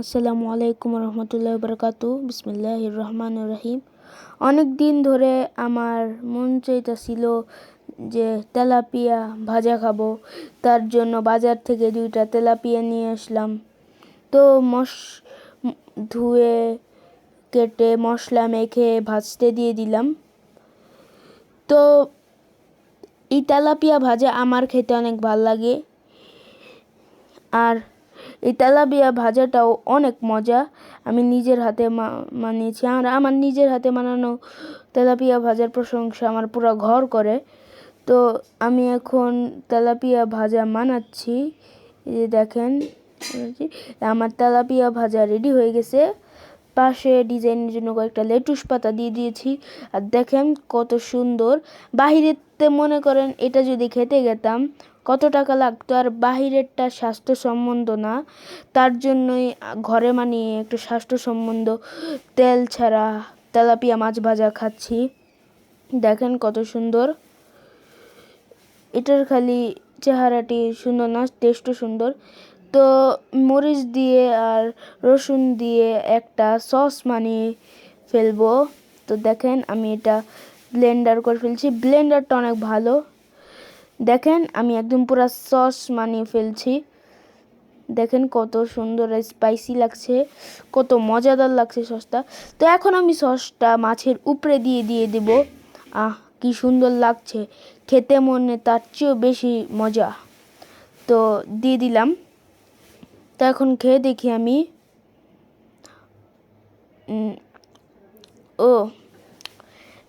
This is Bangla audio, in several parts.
আসসালামু আলাইকুম রহমতুল্লাহ বরকাতু। বিসমিল্লাহ রহমান রহিম অনেক দিন ধরে আমার মন চাইতেছিল যে তেলাপিয়া ভাজা খাব। তার জন্য বাজার থেকে দুইটা তেলাপিয়া নিয়ে আসলাম। তো মশ, ধুয়ে কেটে মশলা মেখে ভাজতে দিয়ে দিলাম। তো এই তেলাপিয়া ভাজা আমার খেতে অনেক ভালো লাগে। আর এই তেলাপিয়া ভাজাটাও অনেক মজা। আমি নিজের হাতে বানিয়েছি আর আমার নিজের হাতে বানানো তেলাপিয়া ভাজার প্রশংসা আমার পুরো ঘর করে। তো আমি এখন তেলাপিয়া ভাজা বানাচ্ছি। এই যে দেখেন আমার তেলাপিয়া ভাজা রেডি হয়ে গেছে। পাশে ডিজাইনের জন্য কয়েকটা লেটুস পাতা দিয়ে দিয়েছি। আর দেখেন কত সুন্দর। বাহিরেতে মনে করেন এটা যদি খেতে গেতাম কত টাকা লাগতো আর বাহিরেরটা স্বাস্থ্য সম্বন্ধ না, তার জন্যই ঘরে মানিয়ে একটু স্বাস্থ্য সম্বন্ধ, তেল ছাড়া তেলাপিয়া মাছ ভাজা খাচ্ছি। দেখেন কত সুন্দর। এটার খালি চেহারাটি সুন্দর না টেস্টও সুন্দর। তো মরিচ দিয়ে আর রসুন দিয়ে একটা সস বানিয়ে ফেলব। তো দেখেন আমি এটা ব্লেন্ডার করে ফেলছি। ব্লেন্ডারটা অনেক ভালো। দেখেন, আমি একদম পুরো সস বানিয়ে ফেলছি। দেখেন কত সুন্দর স্পাইসি লাগছে, কত মজাদার লাগছে সসটা। তো এখন আমি সসটা মাছের উপরে দিয়ে দিয়ে দেব। আহ, কি সুন্দর লাগছে, খেতে মনে তার চেয়েও বেশি মজা। তো দিয়ে দিলাম। তো এখন খেয়ে দেখি আমি। ও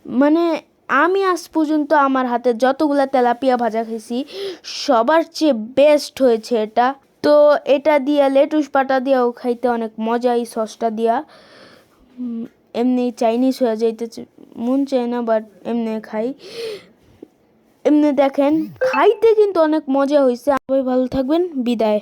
মানে আমি আজ পর্যন্ত আমার হাতে যতগুলা তেলাপিয়া ভাজা খেয়েছি, সবার চেয়ে বেস্ট হয়েছে এটা। তো এটা দিয়া, লেটুস পাটা দিয়েও খাইতে অনেক মজা এই সসটা দিয়া। এমনি চাইনিজ হয়ে যাইতে মন চায় না বাট এমনি খাই। এমনি দেখেন, খাইতে কিন্তু অনেক মজা হয়েছে সবাই ভালো থাকবেন, বিদায়।